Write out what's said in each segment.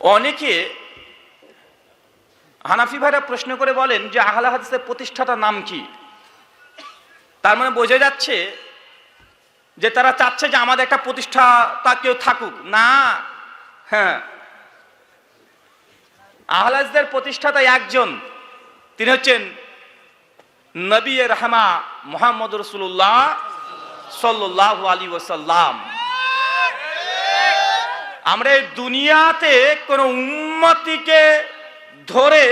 অনেকে হানাফি ভাইরা প্রশ্ন করে বলেন যে আহলা হাদিসের প্রতিষ্ঠাতার নাম কি? তার মানে বোঝা যাচ্ছে যে তারা চাচ্ছে যে আমাদের একটা প্রতিষ্ঠা তা কেউ থাকুক। না হ্যাঁ। আহলাজদের প্রতিষ্ঠাতা একজন, তিনি হচ্ছেন নবী রহমা মোহাম্মদ রসুল্লাহ সাল্লাহ আলী ওসাল্লাম আমরা এই দুনিয়াতে কোনো উন্মতিকে ধরে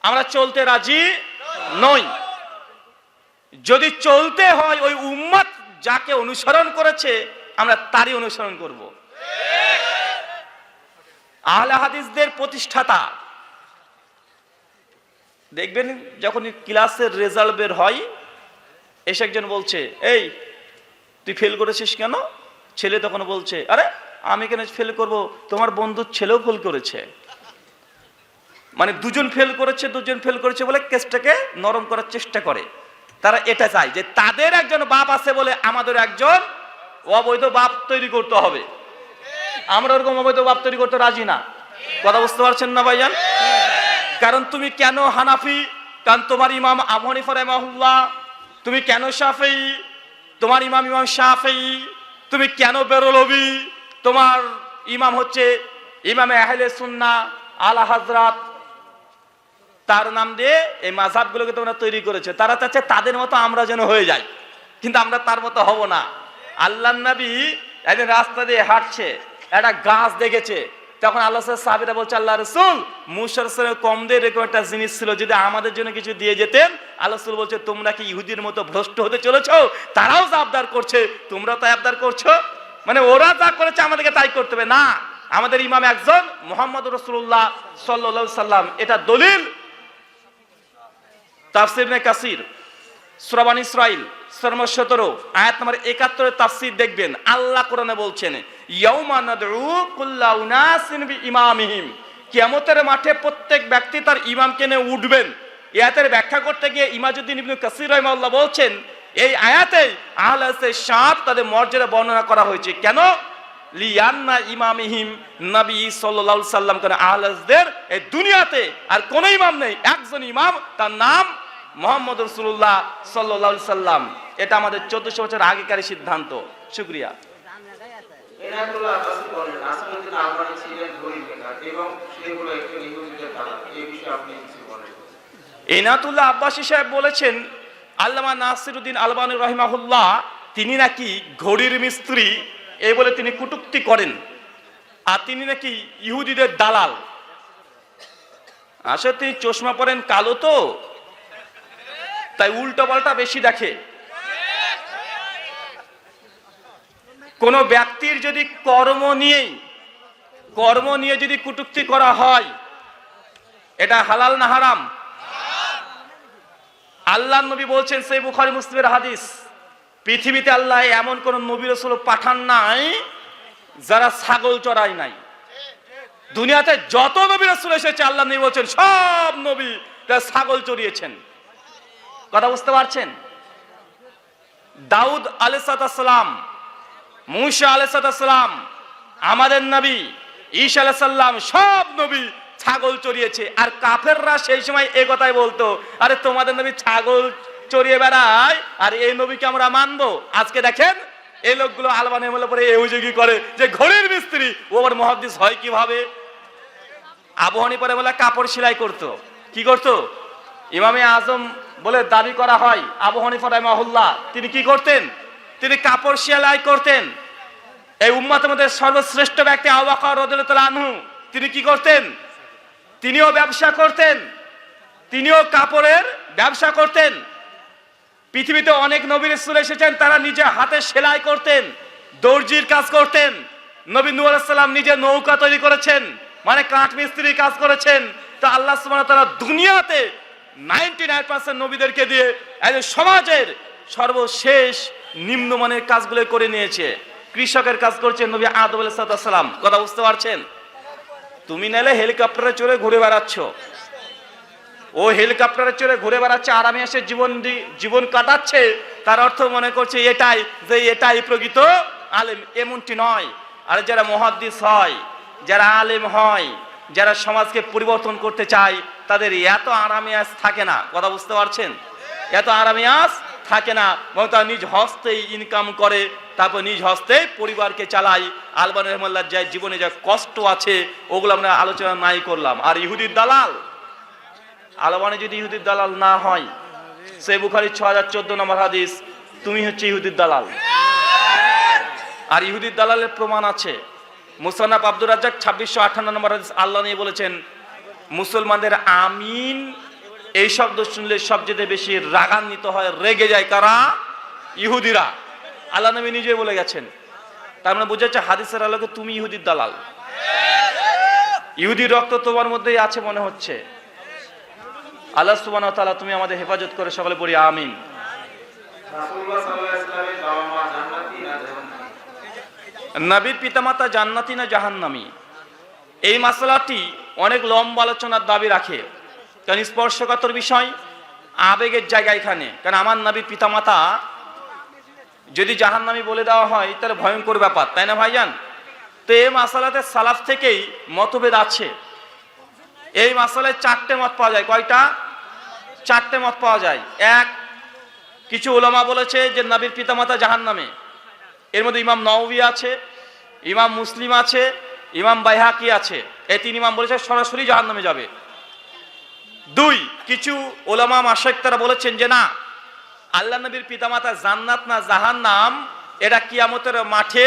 আমরা চলতে রাজি নই। যদি চলতে হয় ওই উম্মত যাকে অনুসরণ করেছে, আমরা তারই অনুসরণ করব। আহলে হাদিসদের প্রতিষ্ঠাতা। দেখবেন যখন ক্লাসের রেজাল্ট বের হয়, এসে একজন বলছে, এই, তুই ফেল করেছিস কেন? ছেলে তখন বলছে, আরে আমি কেন ফেল করব? তোমার বন্ধুর ছেলেও ফেল করেছে। মানে দুজন ফেল করেছে, দুজন ফেল করেছে বলে কেসটাকে নরম করার চেষ্টা করে। তারা এটা চায় যে তাদের একজন বাপ আছে বলে আমাদের একজন অবৈধ বাপ তৈরি করতে হবে। আমরা ওরকম অবৈধ বাপ তৈরি করতে রাজি না। কথা বুঝতে পারছেন না ভাইজান? কারণ তুমি কেন হানাফি? কারণ তোমার ইমাম আবহানিফা রহমাহুল্লাহ, তুমি কেন সাফেই তোমার ইমাম ইমাম সাফেই তুমি কেন বেরোলবি? তোমার ইমাম হচ্ছে ইমামে আহলে সুন্না, আলা হাজরাত তার নাম দিয়ে এই মাঝাবগুলোকে তোমরা তৈরি করেছে। তারা চাচ্ছে তাদের মতো আমরা যেন হয়ে যাই। কিন্তু আমরা তার মতো হব না। আল্লাহ নবী একদিন রাস্তা দিয়ে হাঁটছে, একটা গাছ দেখেছে। তখন আল্লাহ সাহাবিরা বলছে, আল্লাহ রসুল মুসার কমদের এরকম একটা জিনিস ছিল। যদি আমাদের জন্য কিছু দিয়ে যেতেন, আল্লাহ রসুল বলছে, তোমরা কি ইহুদির মতো ভ্রষ্ট হতে চলেছ? তারাও যা আবদার করছে, তোমরা তাই আবদার করছ? মানে ওরা যা করেছে আমাদেরকে তাই করতে হবে। না, আমাদের ইমাম একজন, মোহাম্মদ রসুল্লাহ সাল্লা সাল্লাম। এটা দলিল। তাফসির কাসির সুরাবান ইসরাইল শর্ম সতেরো, আয়াত নম্বর একাত্তরের তাফসির দেখবেন। আল্লাহ কোরআনে বলছেন, ইয়াউমা নাদউ কুল্লা উনাসিন বি ইমামিহিম কিয়ামতের মাঠে প্রত্যেক ব্যক্তি তার ইমামকে নিয়ে উঠবেন। এই আয়াতের ব্যাখ্যা করতে গিয়ে ইমাজুদ্দিন ইবনু কাসির রহিমাল্লাহ বলছেন এই আয়াতেই আহলে সাপ তাদের মর্যাদা বর্ণনা করা হয়েছে। কেন? লিয়ান্না ইমামিহিম নবী সাল্লাল্লাহু সাল্লাম করে আহলাসদের এই দুনিয়াতে আর কোন ইমাম নেই, একজন ইমাম, তার নাম মোহাম্মদ রসুল্লাহ সাল্লাল্লাহু সাল্লাম। এটা আমাদের চোদ্দশো বছর আগেকার সিদ্ধান্ত। শুক্রিয়া। এনাতুল্লাহ আব্বাসী সাহেব বলেছেন আল্লামা নাসিরুদ্দিন আলবানী রহিমাহুল্লাহ, তিনি নাকি ঘড়ির মিস্ত্রি, এই বলে তিনি কুটুক্তি করেন। আর তিনি নাকি ইহুদিদের দালাল। আসলে তিনি চশমা পরেন কালো তো, তাই উল্টো পাল্টা বেশি দেখে। কোন ব্যক্তির যদি কর্ম নিয়েই কর্ম নিয়ে যদি কুটুক্তি করা হয়, এটা হালাল না হারাম? আল্লাহ নবী বলছেন সেই বুখারি মুসলিমের হাদিস, পৃথিবীতে আল্লাহ এমন কোন নবী রসুল পাঠান নাই, যারা ছাগল চড়াই নাই। দুনিয়াতে যত নবী রসুল এসেছে, আল্লাহ নবী বলছেন, সব নবী তারা ছাগল চড়িয়েছেন। কথা বুঝতে পারছেন? দাউদ আলাইসালাম মুসা আলাইসালাম আমাদের নবী ঈশা আলাইসাল্লাম সব নবী ছাগল চড়িয়েছে। আর কাফেররা সেই সময় এ কথাই বলতো, আরে, তোমাদের নবী ছাগল চড়িয়ে বেড়ায়, আর এই নবীকে আমরা মানবো। আজকে দেখেন, এই লোকগুলো আলবানে হলে পরে এই অভিযোগই করে যে ঘড়ির মিস্ত্রি। ও আবার মহাদিস হয় কীভাবে? আবহানি পরে বলে কাপড় সেলাই করতো। কি করতো? ইমামে আজম বলে দাবি করা হয়, আবু হানিফা রাহিমাহুল্লাহ, তিনি কি করতেন? তিনি কাপড় সেলাই করতেন। এই উম্মাতের মধ্যে সর্বশ্রেষ্ঠ ব্যক্তি আবু বকর রাদিয়াল্লাহু আনহু, তিনি কি করতেন? তিনিও ব্যবসা করতেন, তিনিও কাপড়ের ব্যবসা করতেন। পৃথিবীতে অনেক নবীর রাসূল এসেছেন, তারা নিজে হাতে সেলাই করতেন, দর্জির কাজ করতেন। নবী আলাইহিস সালাম নিজে নৌকা তৈরি করেছেন মানে কাঠ মিস্ত্রি কাজ করেছেন। তো আল্লাহ তাআলা দুনিয়াতে নাইনটি নাইন পার্সেন্ট নবীদেরকে দিয়ে একজন সমাজের সর্বশেষ নিম্নমানের কাজগুলো করে নিয়েছে। কৃষকের কাজ করছেন নবী আদম আলাইসালাম কথা বুঝতে পারছেন? তুমি নালে হেলিকপ্টারে চড়ে ঘুরে বেড়াচ্ছ। ও হেলিকপ্টারে চড়ে ঘুরে বেড়াচ্ছে আরামে এসে জীবন জীবন কাটাচ্ছে। তার অর্থ মনে করছে, এটাই যে এটাই প্রকৃত আলেম, এমনটি নয়। আর যারা মহাদ্দিস হয়, যারা আলেম হয়, যারা সমাজকে পরিবর্তন করতে চায়, তাদের এত আরামে আজ থাকে না। কথা বুঝতে পারছেন? এত আরামে আজ থাকে না। তারা নিজ হস্তেই ইনকাম করে, তারপর নিজ হস্তে পরিবারকে চালাই আলবান রহমাল্লার যা জীবনে যা কষ্ট আছে, ওগুলো আমরা আলোচনা নাই করলাম। আর ইহুদির দালাল? আলবানে যদি ইহুদির দালাল না হয়, সে বুখারি ছ হাজার চোদ্দ নম্বর হাদিস, তুমি হচ্ছে ইহুদির দালাল। আর ইহুদির দালালের প্রমাণ আছে। মুসান্নাফ আব্দুর রাজ্জাক ছাব্বিশশো আঠান্ন নম্বর হাদিস আল্লাহ নিয়ে বলেছেন, মুসলমানদের আমিন এই শব্দ শুনলে সবচেয়ে বেশি রাগান্বিত হয় রেগে যায় কারা? ইহুদিরা। আল্লাহ নবী নিজে বলে গেছেন। তার মানে বোঝা যাচ্ছে হাদিসের আলোকে তুমি ইহুদির দালাল। ইহুদির রক্ত তোমার মধ্যেই আছে মনে হচ্ছে। আল্লাহ সুবহানাহু ওয়া তাআলা তুমি আমাদের হেফাজত করে সকলে পড়ি আমিন। নবীর পিতামাতা জান্নাতি না জাহান্নামী? এই মাসালাটি অনেক লম্বা আলোচনার দাবি রাখে। কারণ স্পর্শকাতর বিষয়? আবেগের জায়গা এখানে। কারণ আমার নবীর পিতামাতা যদি জাহান্নামী বলে দেওয়া হয়, তাহলে ভয়ঙ্কর ব্যাপার, তাই না ভাইজান? তো এই মাসালাতে সালাফ থেকেই মতভেদ আছে। এই মাসালায় চারটে মত পাওয়া যায়। কয়টা? চারটে মত পাওয়া যায়। এক, কিছু ওলামা বলেছে যে নবীর পিতামাতা জাহান্নামে। এর মধ্যে ইমাম নওবি আছে, ইমাম মুসলিম আছে, ইমাম বাইহাকি আছে। এই তিন ইমাম বলেছে সরাসরি জাহান নামে যাবে। দুই, কিছু ওলামা মাসেক তারা বলেছেন যে না, আল্লাহ নবীর পিতামাতা জান্নাত না জাহান নাম এটা কিয়ামতের মাঠে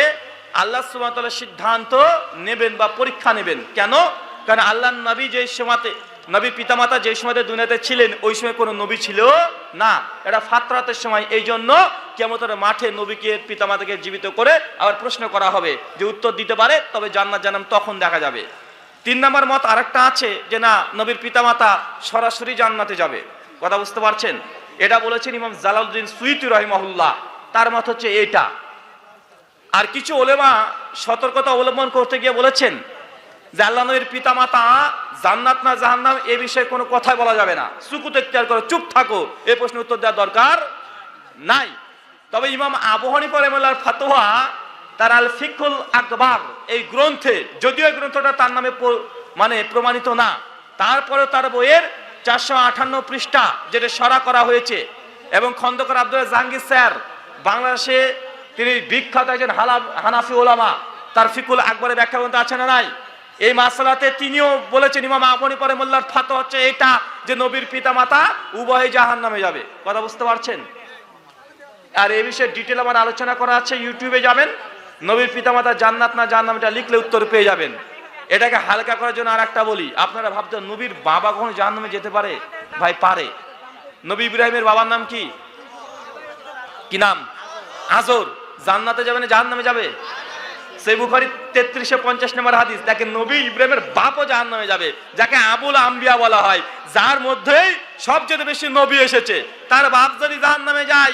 আল্লাহ সুমাতার সিদ্ধান্ত নেবেন বা পরীক্ষা নেবেন। কেন? কারণ আল্লাহ নবী যে সময়তে নবীর পিতামাতা যে সময়তে দুনিয়াতে ছিলেন, ওই সময় কোনো নবী ছিল না। এটা ফাতরাতের সময়, এই জন্য কেমতের মাঠে নবীকে, পিতামাতাকে জীবিত করে আবার প্রশ্ন করা হবে যে উত্তর দিতে পারে, তবে জান্নাত জানাম তখন দেখা যাবে। তিন নম্বর মত আরেকটা আছে যে না, নবীর পিতামাতা সরাসরি জান্নাতে যাবে। কথা বুঝতে পারছেন? এটা বলেছেন ইমাম জালালউদ্দিন সুইতি রহিমাহুল্লাহ। তার মত হচ্ছে এটা। আর কিছু ওলেমা সতর্কতা অবলম্বন করতে গিয়ে বলেছেন যে, আল্লাহ নবীর পিতামাতা জান্নাত না জাহান্নাম এ বিষয়ে কোনো কথাই বলা যাবে না। সুকুত ইখতিয়ার করো, চুপ থাকো। এই প্রশ্নের উত্তর দেওয়ার দরকার নাই। তবে ইমাম আবু হানিফা রহমাল্লাহর ফাতোয়া তার আল ফিকুল আকবর, এই গ্রন্থে, যদিও এই গ্রন্থটা তার নামে মানে প্রমাণিত না, তারপরেও তার বইয়ের চারশো আটান্ন পৃষ্ঠা, যেটা সরা করা হয়েছে। এবং খন্দকার আব্দুল জাহাঙ্গীর স্যার, বাংলাদেশে তিনি বিখ্যাত একজন হানাফি ওলামা, তার ফিকুল আকবরের ব্যাখ্যা গ্রন্থ আছে না নাই? এই মাসালাতে তিনিও বলেছেন, ইমাম আপনি পরে মোল্লার ফাতো হচ্ছে এটা, যে নবীর পিতা মাতা উভয় জাহান নামে যাবে। কথা বুঝতে পারছেন? আর এই বিষয়ে ডিটেল আমার আলোচনা করা আছে, ইউটিউবে যাবেন। নবীর পিতামাতা জান্নাত না জান্নাম এটা লিখলে উত্তর পেয়ে যাবেন। এটাকে হালকা করার জন্য আর একটা বলি। আপনারা ভাবতেন নবীর বাবা কখনো জাহান্নামে যেতে পারে? ভাই, পারে। নবী ইব্রাহিমের বাবার নাম কি? কি নাম? আজর। জান্নাতে যাবে না জাহান্নামে যাবে? সেই বুখারি তেত্রিশে পঞ্চাশ নম্বর হাদিস দেখেন নবী ইব্রাহিমের বাপও জাহান নামে যাবে, যাকে আবুল আম্বিয়া বলা হয়। যার মধ্যেই সবচেয়ে বেশি নবী এসেছে। তার বাপ যদি জাহান নামে যায়,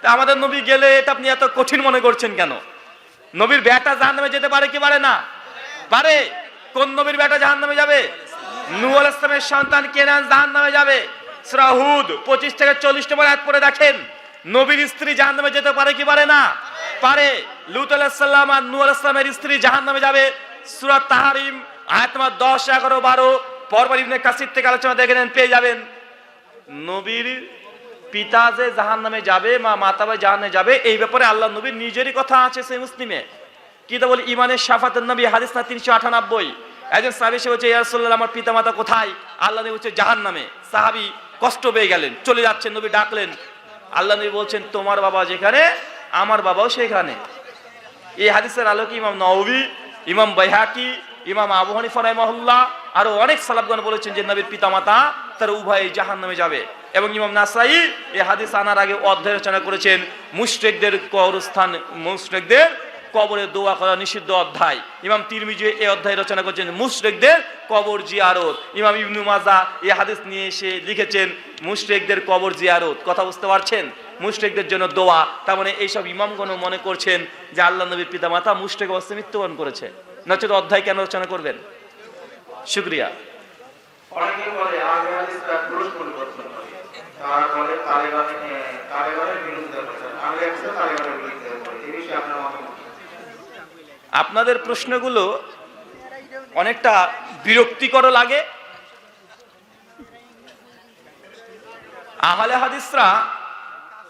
তা আমাদের নবী গেলে এটা আপনি এত কঠিন মনে করছেন কেন? নবীর বেটা জাহান নামে যেতে পারে কি পারে না? পারে। কোন নবীর বেটা জাহান নামে যাবে নুয়াল ইসলামের সন্তান কেনান জাহান নামে যাবে শ্রাহুদ পঁচিশ থেকে চল্লিশ নম্বর এক পরে দেখেন, নবীর স্ত্রী জাহান নামে যেতে পারে কি পারে না? পারে। লুত আলাহিসাল্লাম আর নূর ইসলামের স্ত্রী জাহান নামে যাবে। সুরাত তাহারিম, আয়াত নম্বর দশ, এগারো, বারো পরবার ইবনে কাসির থেকে আলোচনা দেখে নেন, পেয়ে যাবেন। নবীর পিতা যে জাহান নামে যাবে, মা মাতা ভাই জাহান্নামে যাবে, এই ব্যাপারে আল্লাহ নবীর নিজেরই কথা আছে সেই মুসলিমে। কি তো বলি ইমানের শাফাতের নবী, হাদিস না তিনশো আটানব্বই। একজন সাহাবি সে বলছে ইয়ারসোল্লাহ আমার পিতা মাতা কোথায়? আল্লাহ নবী হচ্ছে জাহান নামে সাহাবি কষ্ট পেয়ে গেলেন, চলে যাচ্ছেন, নবী ডাকলেন। আল্লাহ নবী বলছেন, তোমার বাবা যেখানে, আমার বাবাও সেখানে। এই হাদিসের আলোকে ইমাম নওবী ইমাম বাইহাকি, ইমাম আবু হানিফা রাহিমাহুল্লাহ, আরও অনেক সালাফগণ বলেছেন যে, নবীর পিতামাতা তার উভয় জাহান নামে যাবে। এবং ইমাম নাসাই এই হাদিস আনার আগে অধ্যায় রচনা করেছেন, মুশরিকদের কবরস্থান, মুশরিকদের কবরে দোয়া করা নিষিদ্ধ অধ্যায়। ইমাম তিরমিজি এই অধ্যায় রচনা করেছেন, মুশরিকদের কবর জিয়ারত। ইমাম ইবনু মাজা এই হাদিস নিয়ে এসে লিখেছেন, মুশরিকদের কবর জিয়ারত। কথা বুঝতে পারছেন? মুশরিকদের জন্য দোয়া। তার মানে এইসব ইমামগণ মনে করছেন যে আল্লাহ নবীর পিতামাতা মুশরিক অবস্থায় মৃত্যুবরণ করেছে। নচেত অধ্যায় কেন রচনা করবেন? শুক্রিয়া। অনেকে বলে, আগে হাদিসটা পুরুষ আপনাদের প্রশ্নগুলো অনেকটা বিরক্তিকর লাগে। আহলে হাদিসরা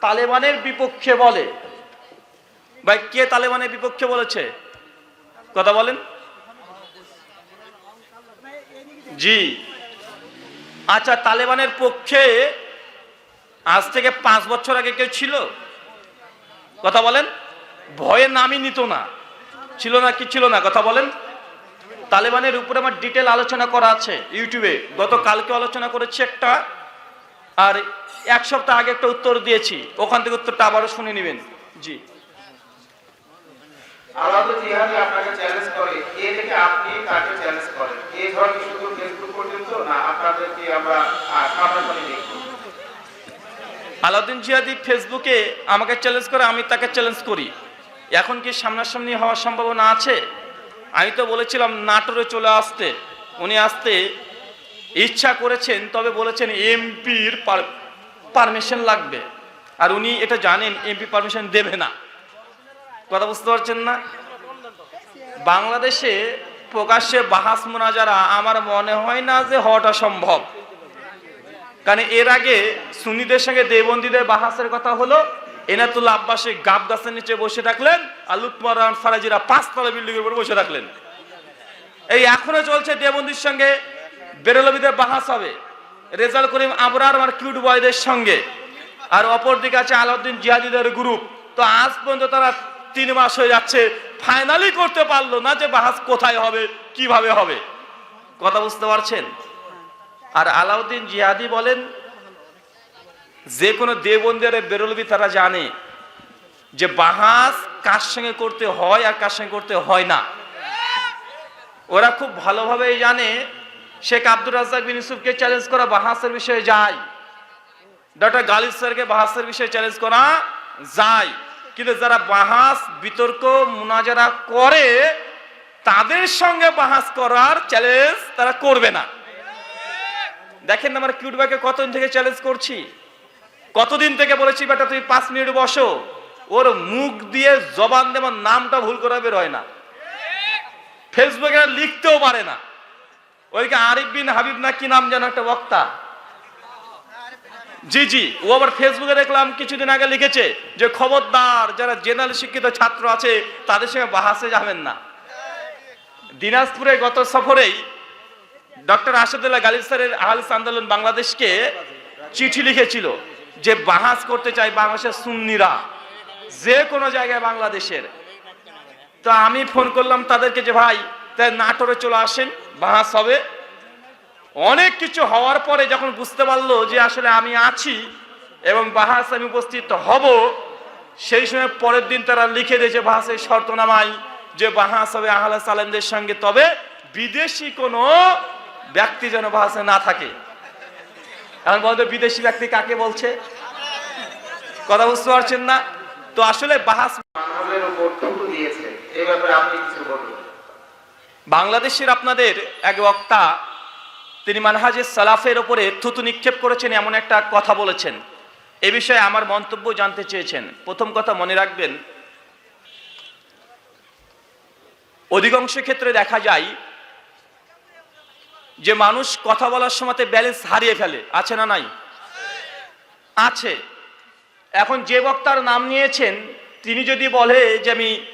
তালেবানের বিপক্ষে বলে। ভাই, কে তালেবানের বিপক্ষে বলেছে? কথা বলেন। জি। আচ্ছা তালেবানের পক্ষে আজ থেকে পাঁচ বছর আগে কেউ ছিল? কথা বলেন। ভয়ে নামই নিত না। ছিল না কি ছিল না? কথা বলেন। তালেবানের উপরে আমার ডিটেল আলোচনা করা আছে ইউটিউবে। গত কালকে আলোচনা করেছি একটা। আর এক সপ্তাহ আগে একটা উত্তর দিয়েছি। ওখান থেকে উত্তরটা আবারও শুনে নেবেন। জি। আলাদা জিহাদি আপনাকে চ্যালেঞ্জ করে, এ থেকে আপনি তাকে চ্যালেঞ্জ করেন। এই ধরনের শুধু ফেসবুক পর্যন্ত না, আপনাদেরকে আমরা সামনাসামনি দেখব। আলাউদ্দিন জিহাদি ফেসবুকে আমাকে চ্যালেঞ্জ করে, আমি তাকে চ্যালেঞ্জ করি। এখন কি সামনাসামনি হওয়ার সম্ভাবনা আছে? আমি তো বলেছিলাম, নাটোরে চলে আসতে। উনি আসতে ইচ্ছা করেছেন, তবে বলেছেন এমপির পারমিশন লাগবে। আর উনি এটা জানেন, এমপি পারমিশন দেবে না। কথা বুঝতে পারছেন না? বাংলাদেশে প্রকাশ্যে বাহাস মোনাজারা আমার মনে হয় না যে হওয়াটা সম্ভব। কারণ এর আগে সুন্নিদের সঙ্গে দেবন্দীদের বাহাসের কথা হলো এনাতুল্লাহ আব্বাসে গাব গাছের নিচে বসে থাকলেন আর লুৎমার রহমান ফারাজিরা পাঁচতলা বিল্ডিং এর উপর বসে থাকলেন। এই এখনও চলছে দেবন্দির সঙ্গে বেরলবিদের বাহাস হবে। রেজাল করিম আবরার আর কিউট বয়দের সঙ্গে। আর অপর দিকে আছে আলাউদ্দিন জিহাদিদের গ্রুপ তো আজ পর্যন্ত তারা তিন মাস হয়ে যাচ্ছে ফাইনালি করতে পারল না যে বাহাস কোথায় হবে, কীভাবে হবে। কথা বুঝতে পারছেন? আর আলাউদ্দিন জিহাদি বলেন, যে কোনো দেবন্দের বেরলবি তারা জানে যে বাহাস কার সঙ্গে করতে হয় আর কার সঙ্গে করতে হয় না। ওরা খুব ভালোভাবেই জানে শেখ আব্দুর রাজ্জাক বিন ইউসুফকে চ্যালেঞ্জ করা বাহাসের বিষয়ে যায়। ডক্টর গালিব স্যারকে বাহাসের বিষয়ে চ্যালেঞ্জ করা যায়। কিন্তু যারা বাহাস বিতর্ক, মুনাজারা করে, তাদের সঙ্গে বাহাস করার চ্যালেঞ্জ তারা করবে না। দেখেন আমরা কিউটবাকে কতদিন থেকে চ্যালেঞ্জ করছি? কতদিন থেকে বলেছি, বেটা, তুমি পাঁচ মিনিট বসো। ওর মুখ দিয়ে জবান দিয়ে আমার নামটা ভুল করে বের হয় না। ফেসবুকে লিখতেও পারে না। ওইদিকে আরিফ বিন হাবিব না কি নাম যেন একটা বক্তা? জি জি, ও আবার ফেসবুকে দেখলাম কিছুদিন আগে লিখেছে যে, খবরদার, যারা জেনারেল শিক্ষিত ছাত্র আছে, তাদের সঙ্গে বাহাসে যাবেন না। দিনাজপুরে গত সফরেই ডক্টর আসাদুল্লাহ গালিব স্যারের আহলিস আন্দোলন বাংলাদেশকে চিঠি লিখেছিল যে বাহাস করতে চাই বাংলাদেশের সুন্নিরা যে কোনো জায়গায় বাংলাদেশের। তো আমি ফোন করলাম তাদেরকে যে ভাই তাই নাটোরে চলে আসেন বাহাস হবে। অনেক কিছু হওয়ার পরে যখন বুঝতে পারল যে আসলে আমি আছি এবং বাহাস আমি উপস্থিত হব, সেই সময় পরের দিন তারা লিখে দিয়েছে বাহাসের শর্তনামাই যে বাহাস হবে আহলা সালেমদের সঙ্গে, তবে বিদেশি কোনো ব্যক্তি যেন বাহাসে না থাকে। এখন বলতো বিদেশি ব্যক্তি কাকে বলছে? কথা বুঝতে পারছেন না? তো আসলে বাহাস বাংলাদেশের আপনাদের এক বক্তা তিনি মানহাজের সালাফের ওপরে থুতু নিক্ষেপ করেছেন এমন একটা কথা বলেছেন। এ বিষয়ে আমার মন্তব্য জানতে চেয়েছেন। প্রথম কথা মনে রাখবেন অধিকাংশ ক্ষেত্রে দেখা যায় যে মানুষ কথা বলার সময় ব্যালেন্স হারিয়ে ফেলে, আছে না নাই? আছে। এখন যে বক্তার নাম নিয়েছেন, তিনি যদি বলে যে আমি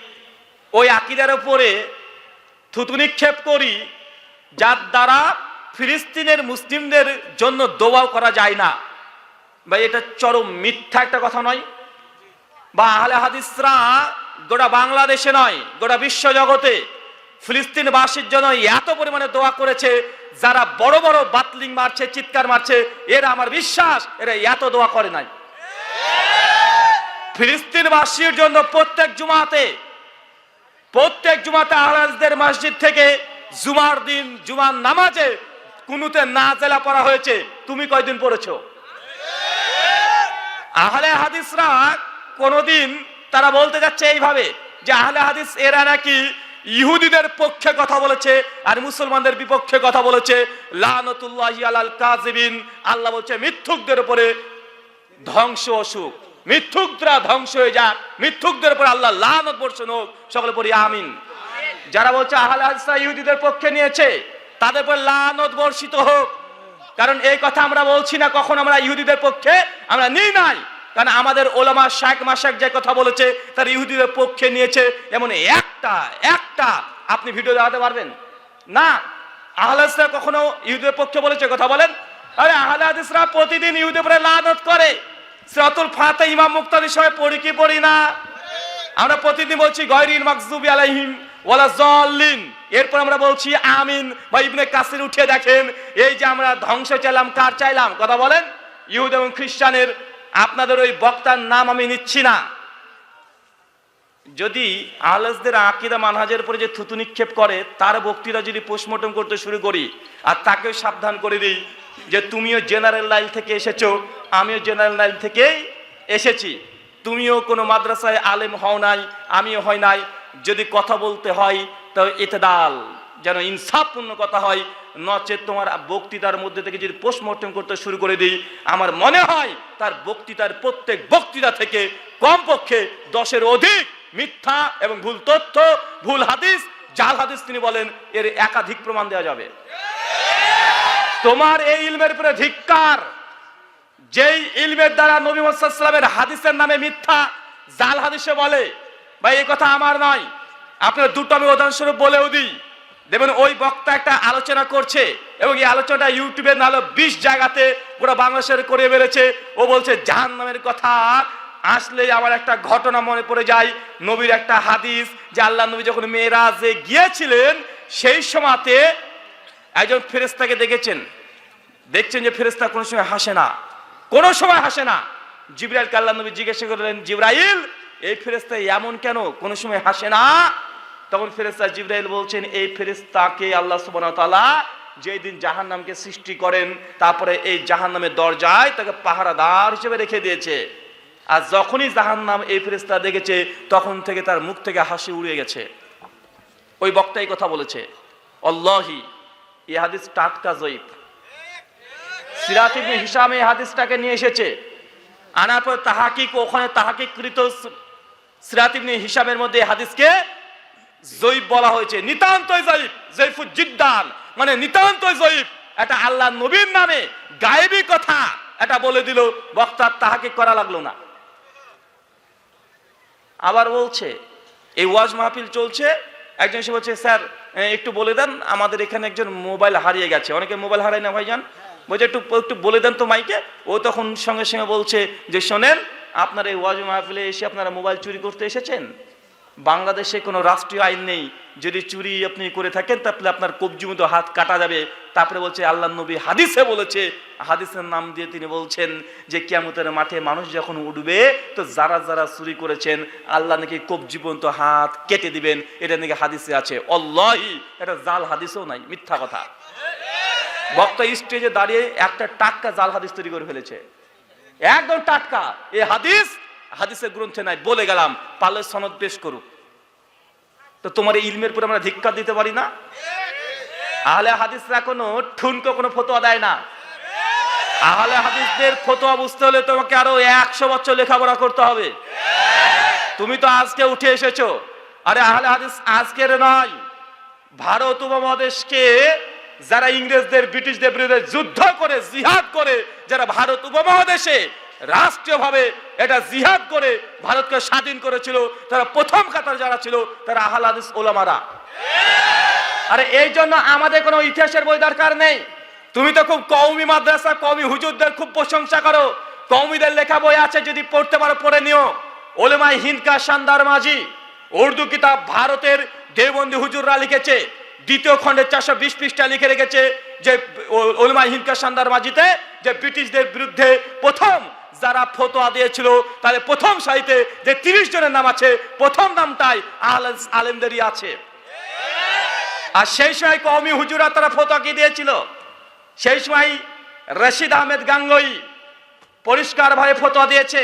ওই আকিদার উপরে থুতু নিক্ষেপ করি, যার দ্বারা ফিলিস্তিনের মুসলিমদের জন্য দোয়াও করা যায় না বা এটা চরম মিথ্যা একটা কথা নয়। বা আহলে হাদিসরা গোটা বাংলাদেশে নয়, গোটা বিশ্ব জগতে ফিলিস্তিনবাসীর জন্য এত পরিমাণে দোয়া করেছে, যারা বড় বড় বাতলিং মারছে, চিৎকার মারছে, এরা আমার বিশ্বাস, এরা এত দোয়া করে নাই। ফিলিস্তিনবাসীর জন্য প্রত্যেক জুমাতে প্রত্যেক জুমাতে আহলাজদের মসজিদ থেকে জুমার দিন, জুমার নামাজে কুনুতে না জেলা পড়া হয়েছে। তুমি কয়দিন পড়েছো? আহলে হাদিসরা কোনদিন তারা বলতে যাচ্ছে এইভাবে যে আহলে হাদিস এরা নাকি ইহুদিদের পক্ষে কথা বলেছে আর মুসলমানদের বিপক্ষে কথা বলেছে। আল্লাহ বলছে, মিথ্যুকদের উপরে ধ্বংস অসুখ মিথ্যুকরা ধ্বংস হয়ে যাক। মিথ্যুকদের উপরে আল্লাহ লানত বর্ষণ হোক। সকলে পড়ি, আমিন। যারা বলছে, আহলে ইহুদিদের পক্ষে নিয়েছে, তাদের উপর লানত বর্ষিত হোক। কারণ এই কথা আমরা বলছি না কখন, আমরা ইহুদিদের পক্ষে আমরা নিই নাই। কারণ আমাদের ওলামা শাক মাসাক যে কথা বলেছে, তার ইহুদিদের পক্ষে নিয়েছে এমন একটা একটা। আপনি ভিডিও দেখাতে পারবেন? না। আহলে হাদিসরা কখনো ইহুদিদের পক্ষে বলেছে কথা বলেন? আরে আহলে হাদিসরা প্রতিদিন ইহুদের উপরে লানত করে। সিরাতুল ফাতে ইমাম মুক্তাদির সময় পড়ি কি পড়ি না? আমরা প্রতিদিন বলছি, গয়রিল মাকজুবি আলাইহিম ওয়ালা জল্লিন এরপর আমরা বলছি, আমিন। বা ইবনে কাসির উঠে দেখেন, এই যে আমরা ধ্বংস চাইলাম, কার চাইলাম? কথা বলেন? ইহুদ এবং খ্রিস্টানের আপনাদের ওই বক্তার নাম আমি নিচ্ছি না। যদি আহলেসদের আকিদা মানহাজের উপরে যে থুতু নিক্ষেপ করে, তার বক্তৃতা যদি পোস্টমর্টম করতে শুরু করি, আর তাকেও সাবধান করে দিই যে তুমিও জেনারেল লাইন থেকে এসেছ, আমিও জেনারেল লাইন থেকেই এসেছি। তুমিও কোনো মাদ্রাসায় আলেম হও নাই, আমিও হয় নাই, যদি কথা বলতে হয়, তো ইতদাল। যেন ইনসাফপূর্ণ কথা হয়, নচেত তোমার বক্তৃতার মধ্যে থেকে যদি পোস্টমর্টম করতে শুরু করে দিই, আমার মনে হয় তার বক্তৃতার প্রত্যেক বক্তৃতা থেকে কমপক্ষে দশের অধিক মিথ্যা এবং ভুল তথ্য, ভুল হাদিস, জাল হাদিস তিনি বলেন, এর একাধিক প্রমাণ দেওয়া যাবে। তোমার এই ইলমের উপরে ধিক্কার, যেই ইলমের দ্বারা নবী মোসাল্লামের হাদিসের নামে মিথ্যা, জাল হাদিসে বলে বা এই কথা আমার নয়। আপনার দুটো আমি উদাহরণস্বরূপ বলেও দিই। দেখবেন ওই বক্তা একটা আলোচনা করছে এবং এই আলোচনাটা ইউটিউবে নাহলে বিশ জায়গাতে পুরো বাংলাদেশের করে বেড়েছে। ও বলছে জাহান নামের কথা আসলে আমার একটা ঘটনা মনে পড়ে যায়। নবীর একটা হাদিস যে আল্লাহ নবী যখন মেয়েরাজে গিয়েছিলেন, সেই সময়তে একজন ফেরেস্তাকে দেখেছেন। দেখছেন যে ফেরেস্তা কোনো সময় হাসে না। কোনো সময় হাসে না। জিব্রাইল কাল্লা নবী জিজ্ঞাসা করলেন, জিব্রাইল, এই ফেরেস্তা এমন কেন? কোনো সময় হাসে না? তখন ফেরেস্তা জিব্রাইল বলছেন, এই ফেরেস্তাকে আল্লাহ সুবহানাহু ওয়া দিন জাহান্নামকে সৃষ্টি করেন, তারপরে এই জাহান্নামের দরজায় তাকে পাহারাদার হিসেবে রেখে দিয়েছে। আর যখনই জাহান্নাম এই ফেরেস্তা দেখেছে, তখন থেকে তার মুখ থেকে হাসি উড়ে গেছে। ওই বক্তা এই কথা বলেছে অল্লাহি এই হাদিস টাটকা জয়ীফ। সিরাত ইবনে হিসাম এই হাদিসটাকে নিয়ে এসেছে। আনার পর তাহাকিক, ওখানে তাহাকিকৃত সিরাত ইবনে হিসামের মধ্যে এই হাদিসকে জয়ীফ বলা হয়েছে, নিতান্তই জয়ীফ জয়ীফুল জিদ্দান মানে নিতান্তই জয়ীফ। এটা আল্লাহ নবীর নামে গায়েবী কথা। এটা বলে দিল বক্তার তাহাকে করা লাগল না। আবার বলছে, এই ওয়াজ মাহফিল চলছে। একজন এসে বলছে, স্যার একটু বলে দেন, আমাদের এখানে একজন মোবাইল হারিয়ে গেছে। অনেকে মোবাইল হারায় না ভাইজান? বলছে, একটু একটু বলে দেন তো মাইকে। ও তখন সঙ্গে সঙ্গে বলছে যে, শোনেন, আপনার এই ওয়াজ মাহফিলে এসে আপনারা মোবাইল চুরি করতে এসেছেন? বাংলাদেশে কোনো রাষ্ট্রীয় আইন নেই। যদি চুরি আপনি করে থাকেন, তাহলে আপনার কবজি মতো হাত কাটা যাবে। তারপরে বলছে, আল্লাহ নবী হাদিসে বলেছে, হাদিসের নাম দিয়ে তিনি বলছেন যে, কিয়ামতের মাঠে মানুষ যখন উঠবে, তো যারা যারা চুরি করেছেন, আল্লাহ নাকি কবজি পর্যন্ত হাত কেটে দিবেন। এটা নাকি হাদিসে আছে। অল্লাহি, এটা জাল হাদিসও নাই, মিথ্যা কথা। বক্তা স্টেজে দাঁড়িয়ে একটা টাটকা জাল হাদিস তৈরি করে ফেলেছে। একদম টাটকা। এই হাদিস হাদিসের গ্রন্থে নাই, বলে গেলাম, পালের সনদ পেশ করুক। তো তোমার এই ইলমের পরে আমরা ধিক্কার দিতে পারি না? আহলে হাদিসরা কোনো ঠুনকো কোনো ফতোয়া দেয় না। আহলে হাদিসদের ফতোয়া বুঝতে হলে তোমাকে আরও একশো বছর লেখাপড়া করতে হবে। তুমি তো আজকে উঠে এসেছ। আরে আহলে হাদিস আজকের নয়। ভারত উপমহাদেশকে যারা ইংরেজদের, ব্রিটিশদের বিরুদ্ধে যুদ্ধ করে, জিহাদ করে, যারা ভারত উপমহাদেশে রাষ্ট্রীয়ভাবে এটা জিহাদ করে ভারতকে স্বাধীন করেছিল, তারা প্রথম কাতার যারা ছিল, তারা আহলে হাদিস ওলামারা আরে এই জন্য আমাদের কোনো ইতিহাসের বই দরকার নেই। তুমি তো খুব কৌমি মাদ্রাসা কৌমি হুজুরদের খুব প্রশংসা করো। কৌমিদের লেখা বই আছে, যদি পড়তে পারো, পড়ে নিও। ওলেমাই হিন্দকা শানদার মাঝি, উর্দু কিতাব ভারতের দেবন্দি হুজুররা লিখেছে, দ্বিতীয় খণ্ডের চারশো বিশ পৃষ্ঠা লিখে রেখেছে যে, ও- ওলেমাই হিন্দকা শানদার মাঝিতে যে ব্রিটিশদের বিরুদ্ধে প্রথম যারা ফতোয়া দিয়েছিল, তাহলে প্রথম সাহিতে যে তিরিশ জনের নাম আছে, প্রথম নামটাই আলেমদেরই আছে। আর সেই সময় কওমি হুজুরা তারা ফতোয়া কি দিয়েছিল? সেই সময় রশিদ আহমেদ গাঙ্গই পরিষ্কারভাবে ফতোয়া দিয়েছে,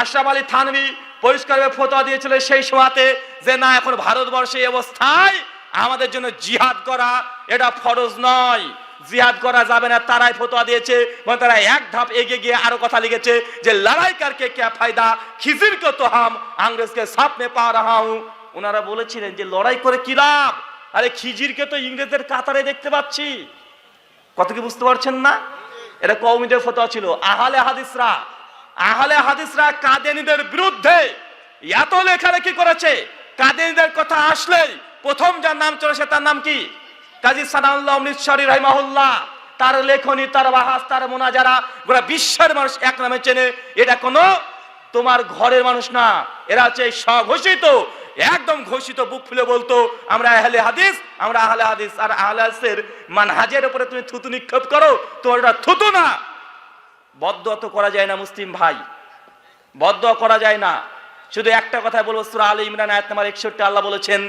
আশরাফ আলী থানভি পরিষ্কারভাবে ফতোয়া দিয়েছিল সেই সময়তে যে, না, এখন ভারতবর্ষে অবস্থায় আমাদের জন্য জিহাদ করা এটা ফরজ নয়। জিহাদ করা যাবে না, তারাই ফতোয়া দিয়েছে মানে তারা এক ধাপ এগিয়ে গিয়ে আরও কথা লিখেছে যে, লড়াই করকে ফায়দা, খিজির কে তো হাম আংরেজ কে সাপ মে পা রাহা হুঁ। ওনারা বলেছিলেন যে, লড়াই করে কি লাভ? আরে খিজিরকে তো ইংরেজদের কাতারে দেখতে পাচ্ছি। কত কি বুঝতে পারছেন না? এটা কৌমিদের ফতোয়া ছিল। আহলে হাদিসরা আহলে হাদিসরা কাদেনীদের বিরুদ্ধে এত লেখালেখি করেছে? কাদেনীদের কথা আসলেই প্রথম যার নাম চলেছে তার নাম কি? কাজী সানাউল্লাহ অমৃতসরী রহিমাহুল্লাহ, তার লেখনী, তার বাহাস, তার মোনা যারা গোটা বিশ্বের মানুষ এক নামে চেনে, এটা কোনো তোমার ঘরের মানুষ না। এরা হচ্ছে স্বঘোষিত, একদম ঘোষিত বুক ফুলে বলতো, আমরা আহলে হাদিস, আমরা আহলে হাদিস, আর আহলে হাদিসের মানহাজের উপরে তুমি থুতু নিক্ষেপ করো, তোমার ওটা থুতু না। বদ্ধ করা যায় না, মুসলিম ভাই। বদ্ধ করা যায় না। শুধু একটা কথা বলব, সূরা আলী ইমরান আয়াত নাম্বার 61 আল্লাহ বলেছেন,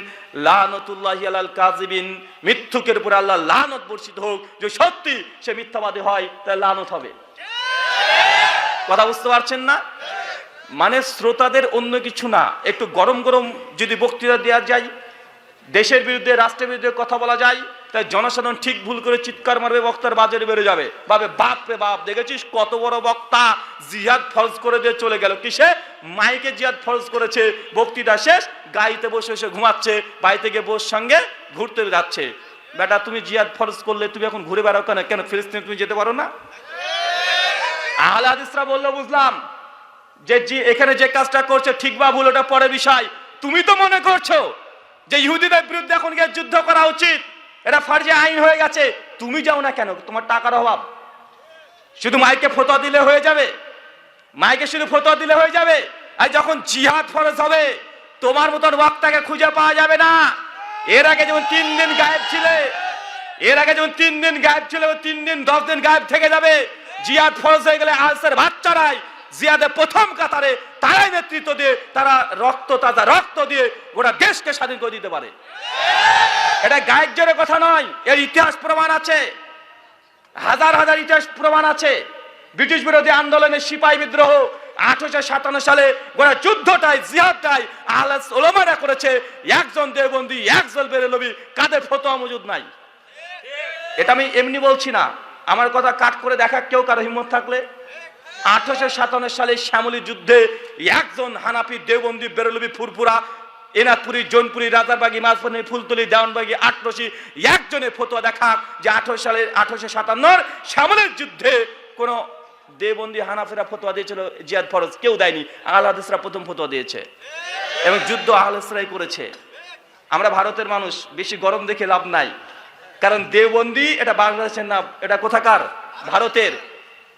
লানতুল্লাহি আলাল কাযিবিন মিথ্যুকের উপরে আল্লাহ লানত বর্ষিত হোক যে সত্যি সে মিথ্যাবাদী হয়, তাহলে লানত হবে। কথা বুঝতে পারছেন না? মানে শ্রোতাদের অন্য কিছু না, একটু গরম গরম যদি বক্তৃতা দেওয়া যায়, দেশের বিরুদ্ধে, রাষ্ট্রের বিরুদ্ধে কথা বলা যায় তাই জনসাধারণ ঠিক ভুল করে চিৎকার মারবে, বক্তার বাজারে বেড়ে যাবে। ভাবে বাপ রে বাপ, দেখেছিস কত বড় বক্তা? জিহাদ ফরজ করে দিয়ে চলে গেল। কিসে? মাইকে জিহাদ ফরজ করেছে। বক্তৃতা শেষ, গাড়িতে বসে বসে ঘুমাচ্ছে বাড়ি থেকে বোস সঙ্গে ঘুরতে যাচ্ছে। বেটা, তুমি জিহাদ ফরজ করলে তুমি এখন ঘুরে বেড়াও কেন? কেন, ফিলিস্তিনে তুমি যেতে পারো না? আহলে হাদিসরা বলল, বুঝলাম। যে জি, এখানে যে কাজটা করছে, ঠিক বা ভুল, ওটা পরে বিষয়। তুমি তো মনে করছ যে ইহুদিদের বিরুদ্ধে এখন গিয়ে যুদ্ধ করা উচিত? এটা ফার্জে আইন হয়ে গেছে। তুমি যাও না কেন? তোমার টাকার অভাব। শুধু মাইকে ফতোয়া দিলে হয়ে যাবে? মাইকে শুধু ফতোয়া দিলে হয়ে যাবে? আর যখন জিহাদ ফরজ হবে, তোমার মতন বক্তাকে খুঁজে পাওয়া যাবে না। এর আগে যেমন তিন দিন গায়েব ছিলে, এর আগে যেমন তিন দিন গায়েব ছিল তিন দিন, দশ দিন গায়েব থেকে যাবে। জিয়াদ ফরজ হয়ে গেলে আলসের বাচ্চারাই জিয়াদের প্রথম কাতারে তারাই নেতৃত্ব দিয়ে তারা রক্ত তাজা রক্ত দিয়ে গোটা দেশকে স্বাধীন করে দিতে পারে। এটা গায়ের জোরে কথা নয়, এর ইতিহাস প্রমাণ আছে। হাজার হাজার ইতিহাস প্রমাণ আছে। ব্রিটিশ বিরোধী আন্দোলনের সিপাহী বিদ্রোহ আঠারোশো সাতান্ন সালে গোটা যুদ্ধটাই জিহাদটাই আহলাস ওলমারা করেছে। একজন দেবন্দি একজন বেরেলবি, কাদের ফতোয়া মজুদ নাই। এটা আমি এমনি বলছি না। আমার কথা কাট করে দেখা কেউ কারও হিম্মত থাকলে। আঠারোশো সাতান্ন সালে শ্যামলী যুদ্ধে একজন হানাপি দেওবন্দি, বেরলবি, ফুরফুরা এনাথপুরি জোনপুরি, রাজারবাগি মাঝপানি ফুলতলি, দেওয়ানবাগি, আটরশি একজনের ফতোয়া দেখা যে আঠারো সালের আঠারোশো সাতান্নর সামনের যুদ্ধে কোনো দেবন্দি হানাফেরা ফতোয়া দিয়েছিল, জিয়াদ ফরজ, কেউ দেয়নি। আহলাদিসরা প্রথম ফতোয়া দিয়েছে। এবং যুদ্ধ আহলাসরাই করেছে। আমরা ভারতের মানুষ, বেশি গরম দেখে লাভ নাই। কারণ দেওবন্দি, এটা বাংলাদেশের না এটা কোথাকার? ভারতের।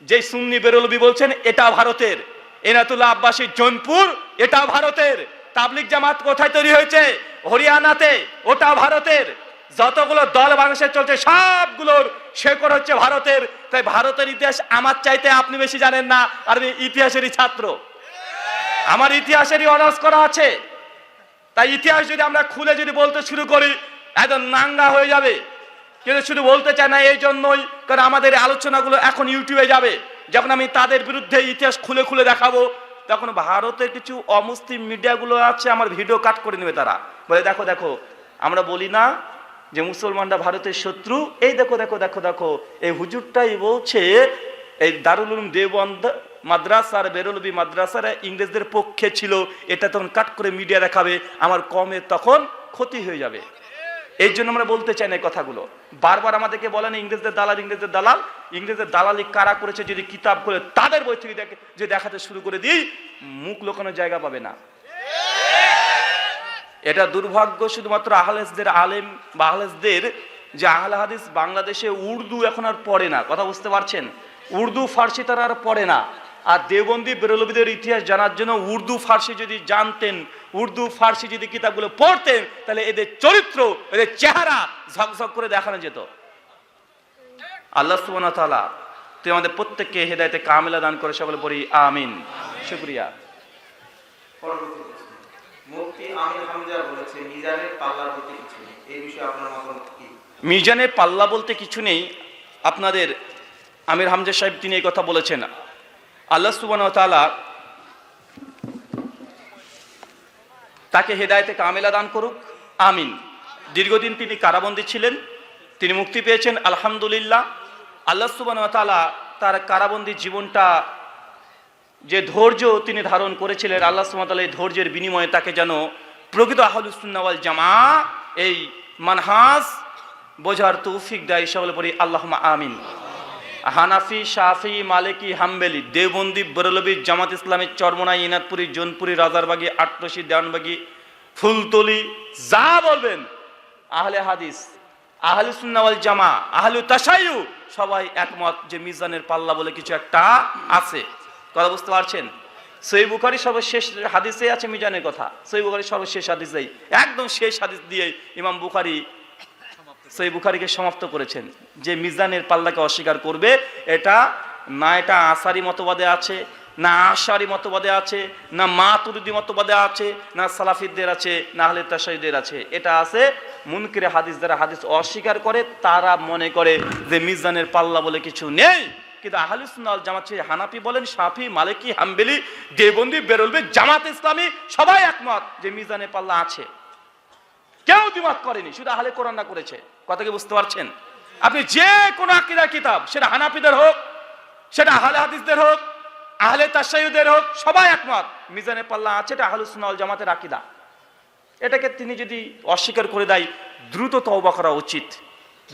যে সুন্নি বেরলবি বলছেন, এটা ভারতের। এনাতুল্লাহ আব্বাসী জোনপুর, এটা ভারতের। তাবলিক জামাত কোথায় তৈরি হয়েছে? হরিয়ানাতে, ওটা ভারতের। যতগুলো দল বাংলাদেশে চলছে, সবগুলোর শেকড় হচ্ছে ভারতের। তাই ভারতের ইতিহাস আমার চাইতে আপনি বেশি জানেন না, আর আমি ইতিহাসেরই ছাত্র। আমার ইতিহাসেরই অনার্স করা আছে। তাই ইতিহাস যদি আমরা খুলে যদি বলতে শুরু করি, একদম নাঙ্গা হয়ে যাবে। কিন্তু শুধু বলতে চায় না, এই জন্যই, কারণ আমাদের আলোচনাগুলো এখন ইউটিউবে যাবে। যখন আমি তাদের বিরুদ্ধে ইতিহাস খুলে খুলে দেখাবো তখন ভারতের কিছু অমুসলিম মিডিয়াগুলো আছে, আমার ভিডিও কাট করে নেবে তারা। বলে, দেখো দেখো, আমরা বলি না যে মুসলমানরা ভারতের শত্রু। এই দেখো দেখো দেখো দেখো, এই হুজুরটাই বলছে, এই দারুল উলুম দেওবন্দ মাদ্রাসার বেরলবি মাদ্রাসার ইংরেজদের পক্ষে ছিল। এটা তখন কাট করে মিডিয়া দেখাবে। আমার কমে তখন ক্ষতি হয়ে যাবে। এই জন্য আমরা বলতে চাই না এই কথাগুলো। বারবার আমাদেরকে বলেন ইংরেজদের দালাল ইংরেজদের দালাল। ইংরেজদের দালালি কারা করেছে যদি কিতাব করে তাদের বই থেকে দেখে যে দেখাতে শুরু করে দিই, মুখ লোকানোর জায়গা পাবে না। এটা দুর্ভাগ্য শুধুমাত্র আহলেসদের আলেম বা আহলেসদের যে আহলে হাদিস বাংলাদেশে উর্দু এখন আর পড়ে না। কথা বুঝতে পারছেন? উর্দু, ফার্সি তারা আর পড়ে না। আর দেওবন্দি, বেরলবিদের ইতিহাস জানার জন্য উর্দু, ফার্সি যদি জানতেন উর্দু ফার্সি যদি কিতাবগুলো পড়তেন তাহলে এদের চরিত্র এদের চেহারা ঝকঝক করে দেখানো যেত। আল্লাহ সুবহানাহু তাআলা তুই আমাদের প্রত্যেককে হেদায়েতে কামেলা দান করে সকলে পড়ি আমিন। শুকরিয়া। মুফতি আমির হামজা বলেছে মিজানের পাল্লা বলতে কিছু নেই। এই বিষয়ে আপনার মতামত কি? মিজানের পাল্লা বলতে কিছু নেই। আপনাদের আমির হামজা সাহেব তিনি এই কথা বলেছেন। আল্লাহ সুবান তালা তাকে হেদায়তে কামেলা দান করুক। আমিন। দীর্ঘদিন তিনি কারাবন্দী ছিলেন। তিনি মুক্তি পেয়েছেন, আলহামদুলিল্লাহ। আল্লাহ সুবান তালা তার কারাবন্দী জীবনটা যে ধৈর্য তিনি ধারণ করেছিলেন, আল্লাহ সুমাতাল এই ধৈর্যের বিনিময়ে তাকে যেন প্রকৃত আহলুসুন্নাওয়াল জামা এই মানহাস বোঝার তৌফিক দেয় সকলে পড়ি আল্লাহ আমিন। হানাফি, শাফি, মালিকি, হাম্বেলি, দেওবন্দি, বরলবি, জামাত ইসলামী, চরমনাই, ইনাদপুরি, জোনপুরি, রাজারবাগি, আটরশি, দেওয়ানবাগি, ফুলতলি, যা বলবেন, আহলে হাদিস, আহলে সুন্নাওয়াল জামা, আহলু তাসায়ু সবাই একমত যে মিজানের পাল্লা বলে কিছু একটা আছে। কথা বুঝতে পারছেন? সই বুখারি সর্বশেষ হাদিসে আছে মিজানের কথা। সই বুখারি সর্বশেষ হাদিসেই, একদম শেষ হাদিস দিয়ে ইমাম বুখারি সই বুখারিকে সমাপ্ত করেছেন। যে মিজানের পাল্লাকে অস্বীকার করবে, এটা না এটা আসারি মতবাদে আছে, না আশারি মতবাদে আছে, না মাতুরিদি মতবাদে আছে, না সালাফিদদের আছে, না হলে তাসাইদের আছে। এটা আছে মুনকিরে হাদিস যারা হাদিস অস্বীকার করে, তারা মনে করে যে মিজানের পাল্লা বলে কিছু নেই। কিন্তু আহলুসুন্নাল জামাত হানাফি বলেন, শাফি, মালিকি, হাম্বেলি, দেবন্দি, বেরোলবে, জামাত ইসলামী সবাই একমত যে মিজানের পাল্লা আছে। কেউ দিমাগ করেনি, শুধু আহলে কোরআনরা করেছে। কথা কি বুঝতে পারছেন? আপনি যে কোনো আকিদার কিতাব, সেটা হানাফিদের হোক, সেটা আহলে হাদিসদের হোক, আহলে তাসাইদের হোক, সবাই একমত, মিজানে পাল্লা আছে, এটা আহলুস জামাতের আকিদা। এটাকে তিনি যদি অস্বীকার করে দেয়, দ্রুত তওবা করা উচিত।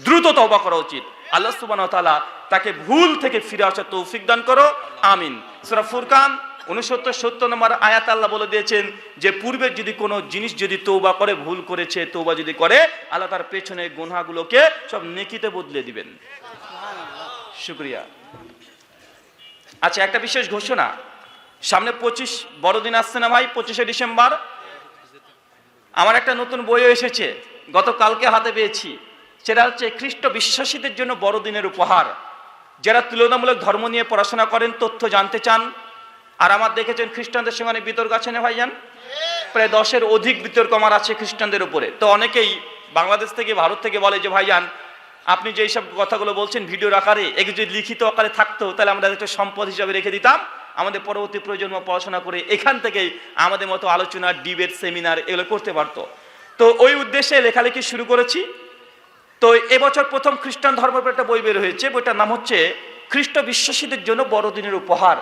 দ্রুত তওবা করা উচিত। আল্লাহ ওয়া তাআলা তাকে ভুল থেকে ফিরে আসার তৌফিক দান করো। আমিন। সূরা ফুরকান উনসত্তর সত্তর নম্বর আয়াত আল্লাহ বলে দিয়েছেন যে পূর্বের যদি কোনো জিনিস যদি তৌবা করে, ভুল করেছে তৌবা যদি করে, আল্লাহ তার পেছনে গুনাহগুলোকে সব নেকিতে বদলে দিবেন। শুক্রিয়া। আচ্ছা একটা বিশেষ ঘোষণা। সামনে পঁচিশ, বড়দিন আসছে না ভাই? পঁচিশে ডিসেম্বর। আমার একটা নতুন বইও এসেছে। গতকালকে হাতে পেয়েছি। সেটা হচ্ছে, খ্রিস্ট বিশ্বাসীদের জন্য বড়দিনের উপহার। যারা তুলনামূলক ধর্ম নিয়ে পড়াশোনা করেন, তথ্য জানতে চান আর আমার দেখেছেন খ্রিস্টানদের সঙ্গে অনেক বিতর্ক আছে না ভাইজান? প্রায় দশের অধিক বিতর্ক আমার আছে খ্রিস্টানদের উপরে। তো অনেকেই বাংলাদেশ থেকে, ভারত থেকে বলে যে, ভাইজান, আপনি যে সব কথাগুলো বলছেন ভিডিওর আকারে, এগুলো যদি লিখিত আকারে থাকতো, তাহলে আমরা একটা সম্পদ হিসাবে রেখে দিতাম। আমাদের পরবর্তী প্রজন্ম পড়াশোনা করে এখান থেকেই আমাদের মতো আলোচনা, ডিবেট, সেমিনার এগুলো করতে পারতো। তো ওই উদ্দেশ্যে লেখালেখি শুরু করেছি। তো এবছর প্রথম খ্রিস্টান ধর্মের একটা বই বের হয়েছে, বইটার নাম হচ্ছে, খ্রিস্ট বিশ্বাসীদের জন্য বড়দিনের উপহার।